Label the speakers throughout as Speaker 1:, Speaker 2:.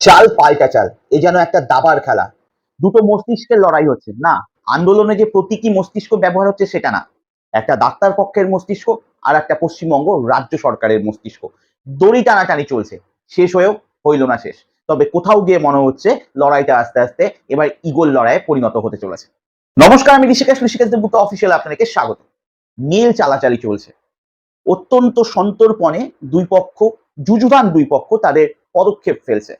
Speaker 1: চাল পাল্টা চাল, এ যেন একটা দাবার খেলা। দুটো মস্তিষ্কের লড়াই হচ্ছে। না, আন্দোলনে যে প্রতীকী মস্তিষ্ক ব্যবহার হচ্ছে সেটা না। একটা ডাক্তার পক্ষের মস্তিষ্ক আর একটা পশ্চিমবঙ্গ রাজ্য সরকারের মস্তিষ্ক। দড়ি টানাটানি চলছে। শেষ হয়েও হইল না শেষ। তবে কোথাও গিয়ে মনে হচ্ছে লড়াইটা আস্তে আস্তে এবার ইগল লড়াইয়ে পরিণত হতে চলেছে। নমস্কার, আমি ঋষিকেশ। ঋষিকেশ দেবগুপ্ত অফিসিয়াল আপনাকে স্বাগত। মেল চালাচালি চলছে। অত্যন্ত সন্তর্পণে দুই পক্ষ যুযুধান দুই পক্ষ তাদের পদক্ষেপ ফেলছে।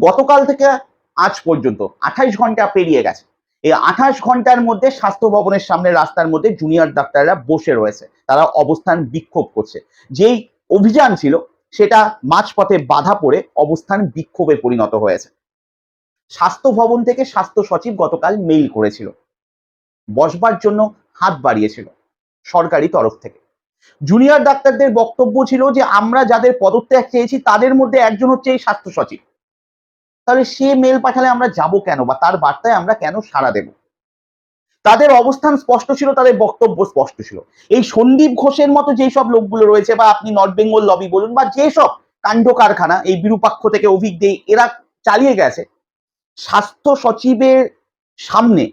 Speaker 1: গতকাল থেকে আজ পর্যন্ত আঠাইশ ঘণ্টা পেরিয়ে গেছে। এই আঠাশ ঘণ্টার মধ্যে স্বাস্থ্য ভবনের সামনে রাস্তার মধ্যে জুনিয়র ডাক্তাররা বসে রয়েছে। তারা অবস্থান বিক্ষোভ করছে। যেই অভিযান ছিল, সেটা মাঝপথে বাধা পড়ে অবস্থান বিক্ষোভে পরিণত হয়েছে। স্বাস্থ্য ভবন থেকে স্বাস্থ্য সচিব গতকাল মেইল করেছিল। বসবার জন্য হাত বাড়িয়েছিল সরকারি তরফ থেকে। জুনিয়র ডাক্তারদের বক্তব্য ছিল যে, আমরা যাদের পদত্যাগ চেয়েছি, তাদের মধ্যে একজন হচ্ছে এই স্বাস্থ্য সচিব। তাহলে সে মেল পাঠালে আমরা যাব কেন বা তার বার্তায় আমরা কেন সাড়া দেব? তাদের অবস্থান স্পষ্ট ছিল, তাদের বক্তব্য স্পষ্ট ছিল। এই সন্দীপ ঘোষের মতো যেসব লোকগুলো রয়েছে বা আপনি নর্থ বেঙ্গল লবি বলুন বা যেসব কাণ্ড কারখানা, এই বিরূপাক্ষ থেকে অভিজ্ঞ এরা চালিয়ে গেছে, স্বাস্থ্য সচিবের সামনে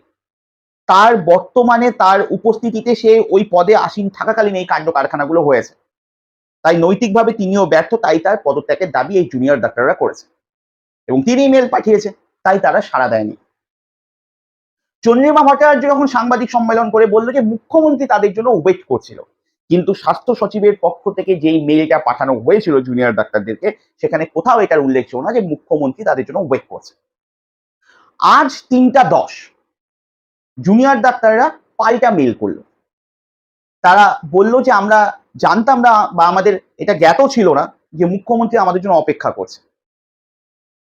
Speaker 1: তার বর্তমানে তার উপস্থিতিতে সে ওই পদে আসীন থাকাকালীন এই কাণ্ড কারখানাগুলো হয়েছে। তাই নৈতিকভাবে তিনিও ব্যর্থ, তাই তার পদত্যাগের দাবি এই জুনিয়র ডাক্তাররা করেছে। এবং তিনি ইমেল পাঠিয়েছে, তাই তারা সাড়া দেয়নি। চন্দ্রিমা ভট্টাচার্য যখন সাংবাদিক সম্মেলন করে বলল যে, মুখ্যমন্ত্রী তাদের জন্য ওয়েট করছিল, কিন্তু স্বাস্থ্য সচিবের পক্ষ থেকে যেই মেলটা পাঠানো হয়েছিল জুনিয়র ডাক্তারদেরকে, সেখানে কোথাও এটার উল্লেখ ছিল না যে, মুখ্যমন্ত্রী তাদের জন্য ওয়েট করছে। আজ তিনটা দশ জুনিয়র ডাক্তাররা পাল্টা মেল করল। তারা বলল যে, আমরা জানতাম না বা আমাদের এটা জ্ঞাত ছিল না যে, মুখ্যমন্ত্রী আমাদের জন্য অপেক্ষা করছে।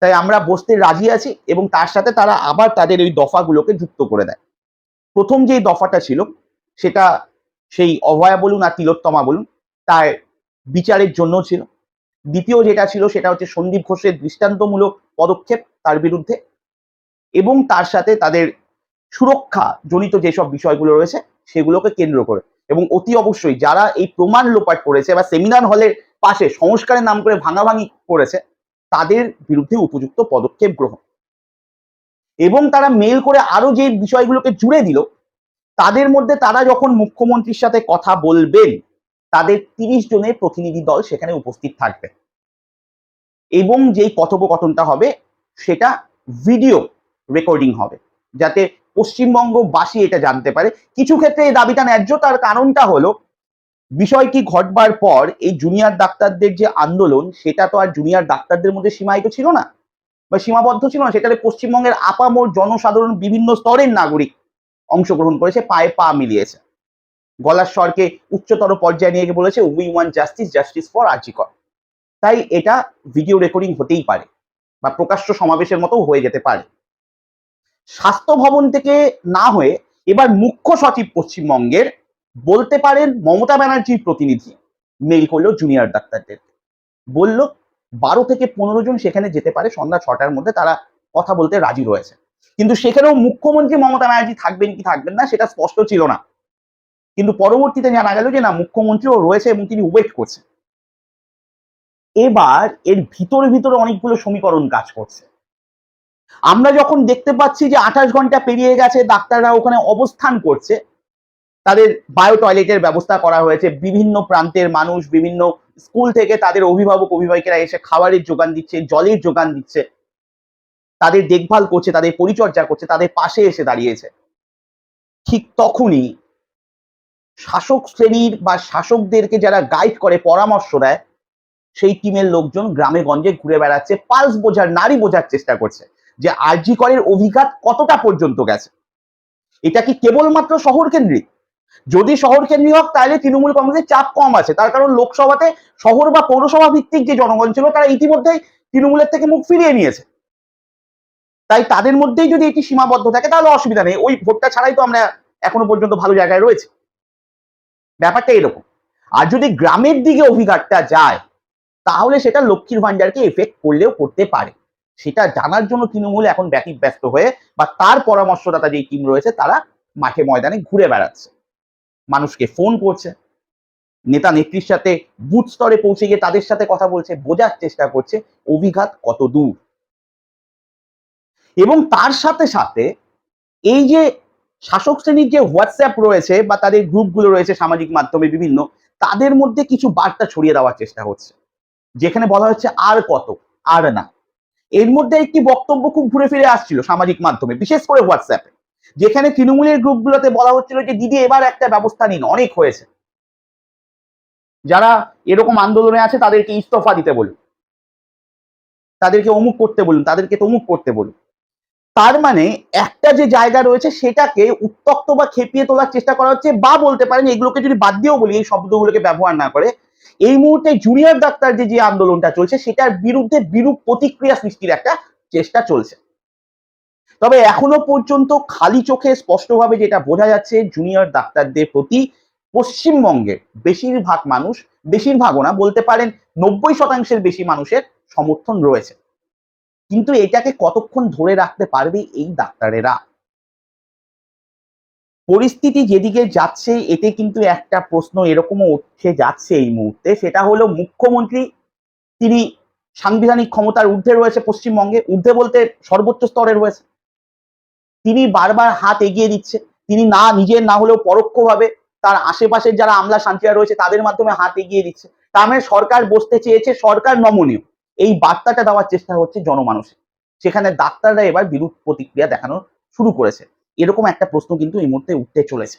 Speaker 1: তাই আমরা বসতে রাজি আছি এবং তার সাথে তারা আবার তাদের ওই দফাগুলোকে যুক্ত করে দেয়। প্রথম যে দফাটা ছিল, সেটা সেই অভয়া বলুন আর তিলোত্তমা বলুন, তার বিচারের জন্য ছিল। দ্বিতীয় যেটা ছিল, সেটা হচ্ছে সন্দীপ ঘোষের দৃষ্টান্তমূলক পদক্ষেপ তার বিরুদ্ধে এবং তার সাথে তাদের সুরক্ষা জনিত যেসব বিষয়গুলো রয়েছে, সেগুলোকে কেন্দ্র করে। এবং অতি অবশ্যই যারা এই প্রমাণ লোপাট করেছে বা সেমিনার হলের পাশে সংস্কারের নাম করে ভাঙাভাঙি করেছে তাদের বিরুদ্ধে উপযুক্ত পদক্ষেপ গ্রহণ। এবং তারা মেল করে আরও যে বিষয়গুলোকে জুড়ে দিল, তাদের মধ্যে তারা যখন মুখ্যমন্ত্রীর সাথে কথা বলবেন, তাদের তিরিশ জনের প্রতিনিধি দল সেখানে উপস্থিত থাকবে। এবং যেই কথোপকথনটা হবে, সেটা ভিডিও রেকর্ডিং হবে, যাতে পশ্চিমবঙ্গবাসী এটা জানতে পারে। কিছু ক্ষেত্রে এই দাবিটা ন্যায্য, তার কারণটা হলো বিষয়টি ঘটবার পর এই জুনিয়র ডাক্তারদের যে আন্দোলন, সেটা তো আর জুনিয়র ডাক্তারদের মধ্যে সীমায়িত ছিল না? বা সীমাবদ্ধ ছিল না? সেটাতে পশ্চিমবঙ্গের আপামোর জনসাধারণ বিভিন্ন স্তরের নাগরিক অংশগ্রহণ করেছে, পায়ে পা মিলিয়েছে। গলার স্বরকে উচ্চতর পর্যায়ে নিয়ে গিয়ে বলেছে we want justice justice for RG Kar তাই এটা ভিডিও রেকর্ডিং হতেই পারে, বা প্রকাশ্য সমাবেশের মতো হয়ে যেতে পারে। স্বাস্থ্য ভবন থেকে না হয়ে এবার মুখ্য সচিব পশ্চিমবঙ্গের বলতে পারেন মমতা ব্যানার্জির প্রতিনিধি। মেইল করল জুনিয়র ডাক্তারদের। বলল, বারো থেকে পনেরো জন সেখানে যেতে পারে, সন্ধ্যা ছটার মধ্যে তারা কথা বলতে রাজি রয়েছে। কিন্তু সেখানেও মুখ্যমন্ত্রী মমতা ব্যানার্জি থাকবেন কি থাকবেন না, সেটা স্পষ্ট ছিল না। কিন্তু পরবর্তীতে জানা গেল যে না, মুখ্যমন্ত্রীও রয়েছে এবং তিনি ওয়েট করছেন। এবার এর ভিতরে ভিতরে অনেকগুলো সমীকরণ কাজ করছে। আমরা যখন দেখতে পাচ্ছি যে আঠাশ ঘণ্টা পেরিয়ে গেছে, ডাক্তাররা ওখানে অবস্থান করছে তাদের বায়ো টয়লেটের ব্যবস্থা করা হয়েছে। বিভিন্ন প্রান্তের মানুষ, বিভিন্ন স্কুল থেকে তাদের অভিভাবক, অভিভাবিকেরা এসে খাবারের যোগান দিচ্ছে, জলের যোগান দিচ্ছে। তাদের দেখভাল করছে, তাদের পরিচর্যা করছে, তাদের পাশে এসে দাঁড়িয়েছে। ঠিক তখনই শাসক শ্রেণির বা শাসকদেরকে যারা গাইড করে, পরামর্শ দেয়, সেই টিমের লোকজন গ্রামে গঞ্জে ঘুরে বেড়াচ্ছে পালস বোঝার নারী বোঝার চেষ্টা করছে যে আরজি করের অভিঘাত কতটা পর্যন্ত গেছে। এটা কি কেবলমাত্র শহর কেন্দ্রিক? যদি শহর কেন্দ্রিক হোক, তাহলে তৃণমূল কংগ্রেসের চাপ কম আছে। তার কারণ লোকসভাতে শহর বা পৌরসভা ভিত্তিক যে জনগণ ছিল, তারা ইতিমধ্যেই তৃণমূলের থেকে মুখ ফিরিয়ে নিয়েছে। তাই তাদের মধ্যেই যদি এটি সীমাবদ্ধ থাকে, তাহলে অসুবিধা নেই। ওই ভোটটা ছাড়াই তো আমরা এখনও পর্যন্ত ভালো জায়গায় রয়েছে। ব্যাপারটা এরকম। আর যদি গ্রামের দিকে অভিঘাতটা যায়, তাহলে সেটা লক্ষ্মীর ভান্ডারকে এফেক্ট করলেও করতে পারে। সেটা জানার জন্য তৃণমূল এখন ব্যাটিক ব্যস্ত হয়ে বা তার পরামর্শদাতা যেই টিম রয়েছে, তারা মাঠে ময়দানে ঘুরে বেড়াচ্ছে। মানুষকে ফোন করছে। নেতা নেত্রীর সাথে বুথ স্তরে পৌঁছে গিয়ে তাদের সাথে কথা বলছে, বোঝার চেষ্টা করছে অভিঘাত কত দূর। এবং তার সাথে সাথে এই যে শাসক শ্রেণির যে হোয়াটসঅ্যাপ রয়েছে বা তাদের গ্রুপগুলো রয়েছে সামাজিক মাধ্যমে বিভিন্ন, তাদের মধ্যে কিছু বার্তা ছড়িয়ে দেওয়ার চেষ্টা হচ্ছে। যেখানে বলা হচ্ছে আর কত, আর না। এর মধ্যে একটি বক্তব্য খুব ঘুরে ফিরে আসছিল সামাজিক মাধ্যমে, বিশেষ করে হোয়াটসঅ্যাপে যেখানে তৃণমূলের গ্রুপগুলোতে বলা হচ্ছিল যে, দিদি, এবার একটা ব্যবস্থা নিন। অনেক হয়েছে। যারা এরকম আন্দোলনে আছে, তাদেরকে ইস্তফা দিতে বলুন। তাদেরকে অমুক করতে বলুন, তাদেরকে তমুক করতে বলুন। তার মানে একটা যে জায়গা রয়েছে, সেটাকে উত্তক্ত বা খেপিয়ে তোলার চেষ্টা করা হচ্ছে, বা বলতে পারেন, এগুলোকে যদি বাদ দিয়েও বলি, এই শব্দগুলোকে ব্যবহার না করে, এই মুহূর্তে জুনিয়র ডাক্তার যে যে আন্দোলনটা চলছে, সেটার বিরুদ্ধে বিরূপ প্রতিক্রিয়া সৃষ্টির একটা চেষ্টা চলছে। তবে এখনও পর্যন্ত খালি চোখে স্পষ্টভাবে যেটা বোঝা যাচ্ছে জুনিয়র ডাক্তারদের প্রতি পশ্চিমবঙ্গের বেশিরভাগ মানুষ, বেশিরভাগও না, বলতে পারেন নব্বই শতাংশের বেশি মানুষের সমর্থন রয়েছে। কিন্তু এটাকে কতক্ষণ ধরে রাখতে পারবে এই ডাক্তারেরা? পরিস্থিতি যেদিকে যাচ্ছে, এতে কিন্তু একটা প্রশ্ন এরকমও উঠে যাচ্ছে এই মুহূর্তে। সেটা হলো মুখ্যমন্ত্রী, তিনি সাংবিধানিক ক্ষমতার ঊর্ধ্বে রয়েছে পশ্চিমবঙ্গে। ঊর্ধ্বে বলতে সর্বোচ্চ স্তরে রয়েছে। তিনি বারবার হাত এগিয়ে দিচ্ছে। তিনি না, নিজের না হলেও পরোক্ষভাবে তার আশেপাশের যারা আমলা শান্তিরা রয়েছে, তাদের মাধ্যমে হাত এগিয়ে দিচ্ছে। তার মানে সরকার বসতে চেয়েছে, সরকার নমনীয়। এই বার্তাটা দেওয়ার চেষ্টা হচ্ছে জনমানুষে সেখানে ডাক্তাররা এবার বিরূপ প্রতিক্রিয়া দেখানো শুরু করেছে। এরকম একটা প্রশ্ন কিন্তু এই মুহূর্তে উঠতে চলেছে।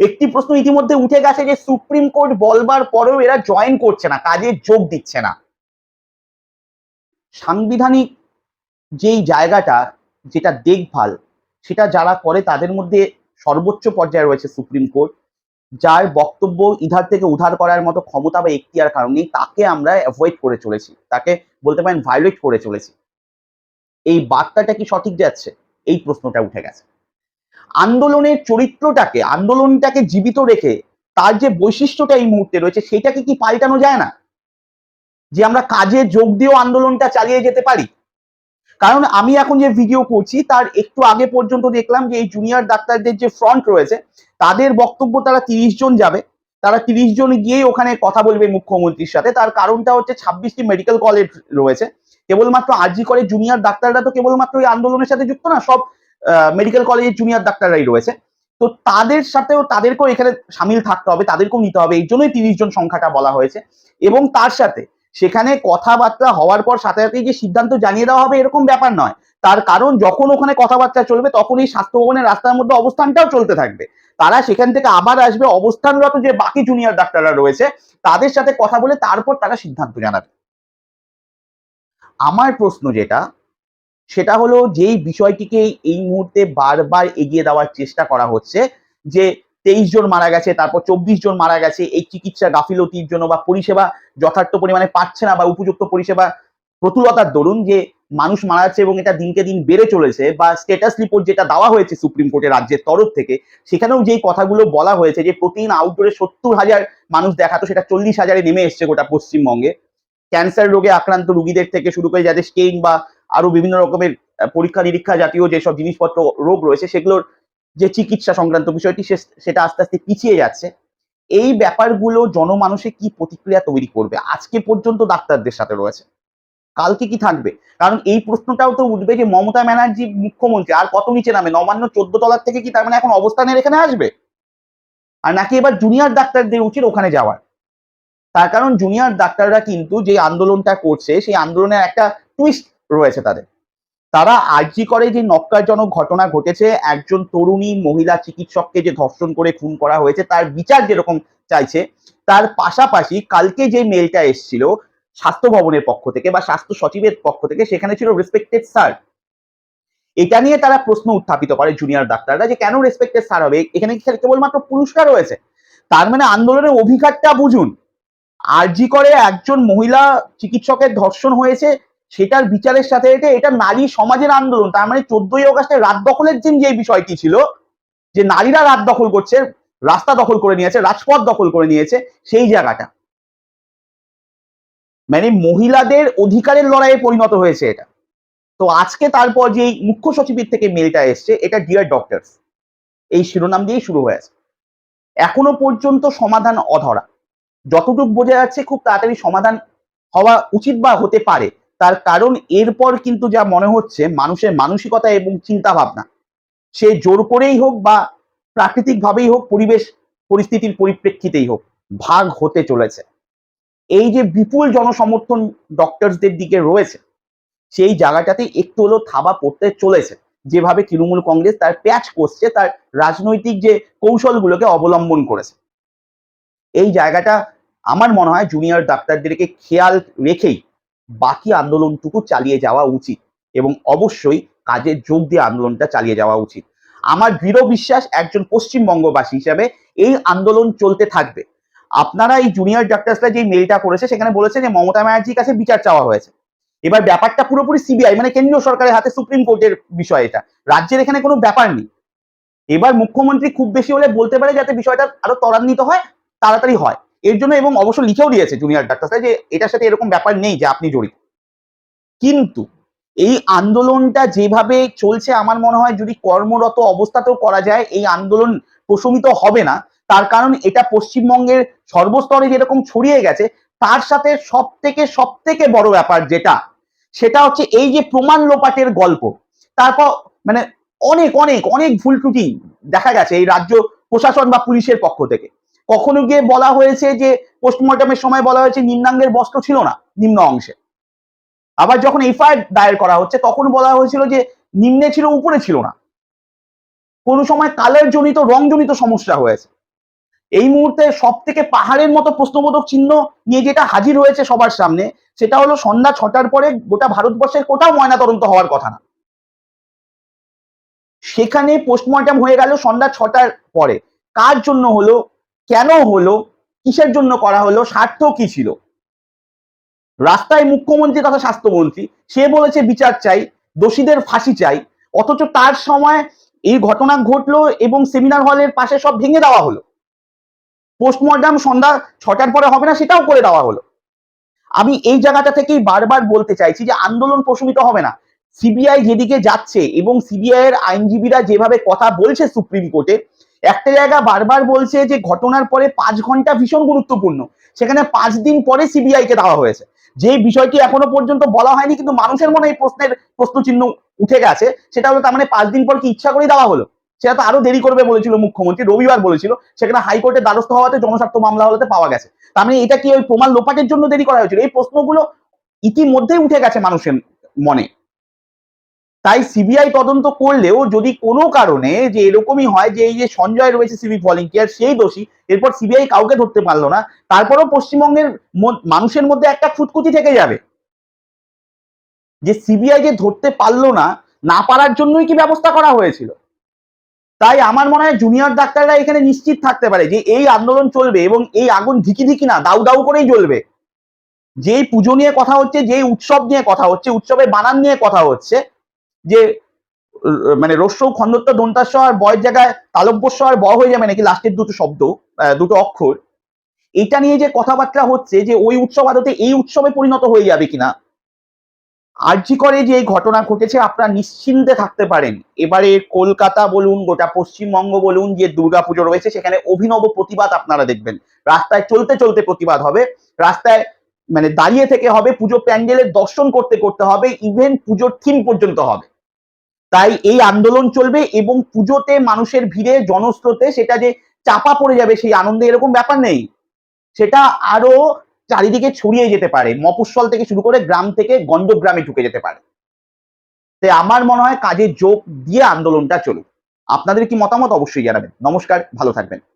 Speaker 1: একটি প্রশ্ন ইতিমধ্যে উঠে গেছে যে, সুপ্রিম কোর্ট বলবার পরেও এরা জয়েন করছে না, কাজে যোগ দিচ্ছে না। সাংবিধানিক যেই জায়গাটা যেটা দেখভাল, সেটা যারা করে তাদের মধ্যে সর্বোচ্চ পর্যায়ে রয়েছে সুপ্রিম কোর্ট, যার বক্তব্য ইধার থেকে উধার করার মতো ক্ষমতা বা এখতিয়ার কারণ নেই, তাকে আমরা অ্যাভয়েড করে চলেছি। তাকে বলতে পারেন ভায়োলেট করে চলেছি। এই বার্তাটা কি সঠিক যাচ্ছে? এই প্রশ্নটা উঠে গেছে। আন্দোলনের চরিত্রটাকে, আন্দোলনটাকে জীবিত রেখে তার যে বৈশিষ্ট্যটা এই মুহূর্তে রয়েছে, সেটাকে কি পাল্টানো যায় না? যে আমরা কাজে যোগ দিয়েও আন্দোলনটা চালিয়ে যেতে পারি? কারণ আমি এখন যে ভিডিও করছি, তার একটু আগে পর্যন্ত দেখলাম যে এই জুনিয়র ডাক্তারদের যে ফ্রন্ট রয়েছে, তাদের বক্তব্য তারা তিরিশ জন যাবে। তারা তিরিশ জন গিয়েই ওখানে কথা বলবে মুখ্যমন্ত্রীর সাথে। তার কারণটা হচ্ছে ছাব্বিশটি মেডিকেল কলেজ রয়েছে। কেবলমাত্র আরজি করে জুনিয়র ডাক্তাররা তো কেবলমাত্র ওই আন্দোলনের সাথে যুক্ত না, সব মেডিকেল কলেজের জুনিয়র ডাক্তাররাই রয়েছে। তো তাদের সাথেও তাদেরকেও এখানে সামিল থাকতে হবে, তাদেরকেও নিতে হবে। এই জন্যই তিরিশ জন সংখ্যাটা বলা হয়েছে। এবং তার সাথে সেখানে কথাবার্তা হওয়ার পর সাথে সাথেই যে সিদ্ধান্ত জানিয়ে দেওয়া হবে এরকম ব্যাপার নয়। তার কারণ যখন ওখানে কথাবার্তা চলবে, তখন এই স্বাস্থ্য ভবনের রাস্তার মধ্যে অবস্থানটাও চলতে থাকবে। তারা সেখান থেকে আবার আসবে, অবস্থানরত যে বাকি জুনিয়র ডাক্তাররা রয়েছে, তাদের সাথে কথা বলে তারপর তারা সিদ্ধান্ত জানাবে। আমার প্রশ্ন যেটা, সেটা হলো যেই বিষয়টিকে এই মুহূর্তে বারবার এগিয়ে দেওয়ার চেষ্টা করা হচ্ছে, যে তেইশ জন মারা গেছে, তারপর চব্বিশ জন মারা গেছে, এই চিকিৎসা গাফিলতির জন্য বা পরিষেবা যথার্থ পরিমাণে পাচ্ছে না বা উপযুক্ত পরিষেবা প্রতুলতার দরুন যে মানুষ মারা যাচ্ছে এবং এটা দিনকে দিন বেড়ে চলেছে বা স্টেটাস রিপোর্ট যেটা দেওয়া হয়েছে সুপ্রিম কোর্টের রাজ্যের তরফ থেকে, সেখানেও যেই কথাগুলো বলা হয়েছে যে প্রতিদিন আউটডোরে সত্তর হাজার মানুষ দেখাতো, সেটা চল্লিশ হাজারে নেমে এসছে গোটা পশ্চিমবঙ্গে। ক্যান্সার রোগে আক্রান্ত রুগীদের থেকে শুরু করে যাদের স্টেইন বা আরও বিভিন্ন রকমের পরীক্ষা নিরীক্ষা জাতীয় যেসব জিনিসপত্র রোগ রয়েছে, সেগুলোর যে চিকিৎসা সংক্রান্ত বিষয়টি সেটা আস্তে আস্তে পিছিয়ে যাচ্ছে, এই ব্যাপারগুলো জনমানুষে কি প্রতিক্রিয়া তৈরি করবে? আজকে পর্যন্ত ডাক্তারদের সাথে রয়েছে। কালকে কি থাকবে? কারণ এই প্রশ্নটাও তো উঠবে যে মমতা ব্যানার্জি মুখ্যমন্ত্রী, আর কত নিচে নামে? নবান্ন, চোদ্দ তলার থেকে কি তার মানে এখন অবস্থানের এখানে আসবে? আর নাকি এবার জুনিয়র ডাক্তারদের উচিত ওখানে যাওয়ার? তার কারণ জুনিয়র ডাক্তাররা কিন্তু যে আন্দোলনটা করছে, সেই আন্দোলনের একটা টুইস্ট রয়েছে তাদের। তারা আর্জি করে যে নক্কারজনক ঘটনা ঘটেছে, একজন তরুণী মহিলা চিকিৎসককে যে ধর্ষণ করে খুন করা হয়েছে, তার বিচার যেরকম চাইছে, তার পাশাপাশি কালকে যে মেলটা এসেছিল স্বাস্থ্য ভবনের পক্ষ থেকে বা স্বাস্থ্য সচিবের পক্ষ থেকে, সেখানে ছিল রেসপেক্টেড স্যার এটা নিয়ে তারা প্রশ্ন উত্থাপিত করে জুনিয়র ডাক্তাররা যে কেন রেসপেক্টেড স্যার হবে? এখানে কেবলমাত্র পুরস্কার রয়েছে? তার মানে আন্দোলনের অভিঘাতটা বুঝুন। আরজি করে একজন মহিলা চিকিৎসকের ধর্ষণ হয়েছে সেটার বিচারের সাথে সাথে এটা নারী সমাজের আন্দোলন, তার মানে চোদ্দই অগস্টে রাত দখলের দিন যে বিষয়টি ছিল, যে নারীরা রাত দখল করছে, রাস্তা দখল করে নিয়েছে, রাজপথ দখল করে নিয়েছে, সেই জায়গাটা। মানে মহিলাদের অধিকারের লড়াইয়ে পরিণত হয়েছে এটা। তো আজকে তারপর যে মুখ্য সচিবের থেকে মেলটা এসছে, এটা ডিয়ার ডক্টরস এই শিরোনাম দিয়েই শুরু হয়েছে এখনও পর্যন্ত সমাধান অধরা। যতটুকু বোঝা যাচ্ছে খুব তাড়াতাড়ি সমাধান হওয়া উচিত বা হতে পারে। তার কারণ এরপর কিন্তু যা মনে হচ্ছে, মানুষের মানসিকতা এবং চিন্তা ভাবনা সে জোর করেই হোক বা প্রাকৃতিকভাবেই হোক, পরিবেশ, পরিস্থিতির পরিপ্রেক্ষিতেই হোক, ভাগ হতে চলেছে। এই যে বিপুল জনসমর্থন ডক্টরসদের দিকে রয়েছে, সেই জায়গাটাতে একটু হলেও থাবা পড়তে চলেছে। যেভাবে তৃণমূল কংগ্রেস তার প্যাচ করছে তার রাজনৈতিক যে কৌশলগুলোকে অবলম্বন করেছে। এই জায়গাটা আমার মনে হয় জুনিয়র ডাক্তারদেরকে খেয়াল রেখেই বাকি আন্দোলনটুকু চালিয়ে যাওয়া উচিত এবং অবশ্যই কাজে যোগ দিয়ে আন্দোলনটা চালিয়ে যাওয়া উচিত। আমার দৃঢ় বিশ্বাস একজন পশ্চিমবঙ্গবাসী হিসাবে এই আন্দোলন চলতে থাকবে। আপনারা এই জুনিয়র ডাক্তারসরা যে মেলটা করেছে, সেখানে বলেছে যে মমতা ব্যানার্জির কাছে বিচার চাওয়া হয়েছে। এবার ব্যাপারটা পুরোপুরি সিবিআই মানে কেন্দ্রীয় সরকারের হাতে সুপ্রিম কোর্টের বিষয় এটা। রাজ্যের এখানে কোনো ব্যাপার নেই। এবার মুখ্যমন্ত্রী খুব বেশি হলে বলতে পারে যাতে বিষয়টা আরও ত্বরান্বিত হয়, তাড়াতাড়ি হয়। এর জন্য এবং অবশ্য লিখেও দিয়েছে জুনিয়র ডাক্তাররা যে এটার সাথে এরকম ব্যাপার নেই যে আপনি জড়িত। কিন্তু এই আন্দোলনটা যেভাবে চলছে আমার মনে হয় যদি কর্মরত অবস্থাতেও করা যায়, এই আন্দোলন প্রশমিত হবে না। তার কারণ এটা পশ্চিমবঙ্গের সর্বস্তরে যেরকম ছড়িয়ে গেছে, তার সাথে সব থেকে সব থেকে বড় ব্যাপার যেটা, সেটা হচ্ছে এই যে প্রমাণ লোপাটের গল্প। তারপর মানে অনেক অনেক অনেক ভুল ত্রুটি দেখা গেছে এই রাজ্য প্রশাসন বা পুলিশের পক্ষ থেকে। কখনো গিয়ে বলা হয়েছে যে পোস্টমর্টমের সময় বলা হয়েছে নিম্নাঙ্গের বস্ত্র ছিল না নিম্ন অংশে। আবার যখন এফআইআর দায়ের করা হচ্ছে, তখন বলা হয়েছিল যে নিম্নে ছিল, উপরে ছিল না। কোনো সময় কালের জনিত রংজনিত সমস্যা হয়েছে। এই মুহূর্তে সব থেকে পাহাড়ের মতো প্রশ্নবোধক চিহ্ন নিয়ে যেটা হাজির হয়েছে সবার সামনে, সেটা হলো সন্ধ্যা ছটার পরে গোটা ভারতবর্ষের কোথাও ময়নাতদন্ত হওয়ার কথা না। সেখানে পোস্টমর্টম হয়ে গেল সন্ধ্যা ছটার পরে। কার জন্য হলো কেন হলো? কিসের জন্য করা হলো? স্বার্থ কি ছিল? রাস্তায় মুখ্যমন্ত্রী তথা স্বাস্থ্যমন্ত্রী, সে বলেছে বিচার চাই, দোষীদের ফাঁসি চাই, অথচ তার সময় এই ঘটনা ঘটলো এবং সেমিনার হলের পাশে সব ভেঙে দেওয়া হলো। পোস্টমর্টম সন্ধ্যা ছটার পরে হবে না সেটাও করে দেওয়া হলো। আমি এই জায়গাটা থেকেই বারবার বলতে চাইছি যে আন্দোলন প্রশমিত হবে না। সিবিআই যেদিকে যাচ্ছে এবং সিবিআই এর আইনজীবীরা যেভাবে কথা বলছে সুপ্রিম কোর্টে একটা জায়গা বারবার বলছে যে ঘটনার পরে পাঁচ ঘণ্টা ভীষণ গুরুত্বপূর্ণ। সেখানে পাঁচ দিন পরে সিবিআই কে দেওয়া হয়েছে। যে বিষয়টি এখনও পর্যন্ত বলা হয়নি, কিন্তু মানুষের মনে এই প্রশ্নের প্রশ্ন চিহ্ন উঠে গেছে। সেটা হলো তার মানে পাঁচ দিন পর কি ইচ্ছা করে দেওয়া হলো? সেটা তো আরও দেরি করবে বলেছিল মুখ্যমন্ত্রী, রবিবার বলেছিল। সেখানে হাইকোর্টের দ্বারস্থ হওয়াতে জনস্বার্থ মামলা হলাতে পাওয়া গেছে। তার মানে এটা কি ওই প্রমাণ লোপাটের জন্য দেরি করা হয়েছিল? এই প্রশ্নগুলো ইতিমধ্যেই উঠে গেছে মানুষের মনে। তাই সিবিআই তদন্ত করলেও যদি কোনো কারণে যে এরকমই হয় যে এই যে সঞ্জয় রয়েছে সিভিক ভলেন্টিয়ার সেই দোষী, এরপর সিবিআই কাউকে ধরতে পারল না, তারপরেও পশ্চিমবঙ্গের মানুষের মধ্যে একটা খুঁতখুঁতি থেকে যাবে। যে সিবিআই যে ধরতে পারল না না পারার জন্যই কি ব্যবস্থা করা হয়েছিল? তাই আমার মনে হয় জুনিয়র ডাক্তাররা এখানে নিশ্চিত থাকতে পারে যে এই আন্দোলন চলবে এবং এই আগুন ধিকি ধিকি না, দাউ দাউ করেই জ্বলবে। যেই পুজো নিয়ে কথা হচ্ছে, যেই উৎসব নিয়ে কথা হচ্ছে, উৎসবের বানান নিয়ে কথা হচ্ছে যে মানে রস্যৌ খন্দত্ব দন্তাস্ব আর বয়ের জায়গায় তালব্যস্ব আর ব হয়ে যাবে নাকি লাস্টের দুটো শব্দ দুটো অক্ষর? এটা নিয়ে যে কথাবার্তা হচ্ছে যে ওই উৎসব আদতে এই উৎসবে পরিণত হয়ে যাবে কিনা? আর্জি করে যে এই ঘটনা ঘটেছে, আপনারা নিশ্চিন্তে থাকতে পারেন। এবারে কলকাতা বলুন, গোটা পশ্চিমবঙ্গ বলুন, যে দুর্গাপুজো রয়েছে, সেখানে অভিনব প্রতিবাদ আপনারা দেখবেন। রাস্তায় চলতে চলতে প্রতিবাদ হবে। রাস্তায় মানে দাঁড়িয়ে থেকে হবে, পুজো প্যান্ডেলের দর্শন করতে করতে হবে, ইভেন পুজোর থিম পর্যন্ত হবে। তাই এই আন্দোলন চলবে এবং পুজোতে মানুষের ভিড়ে, জনস্রোতে সেটা যে চাপা পড়ে যাবে সেই আনন্দে এরকম ব্যাপার নেই। সেটা আরও চারিদিকে ছড়িয়ে যেতে পারে, মফস্বল থেকে শুরু করে গ্রাম থেকে গন্ডগ্রামে ঢুকে যেতে পারে। তাই আমার মনে হয় কাজে যোগ দিয়ে আন্দোলনটা চলুক। আপনাদের কি মতামত অবশ্যই জানাবেন। নমস্কার, ভালো থাকবেন।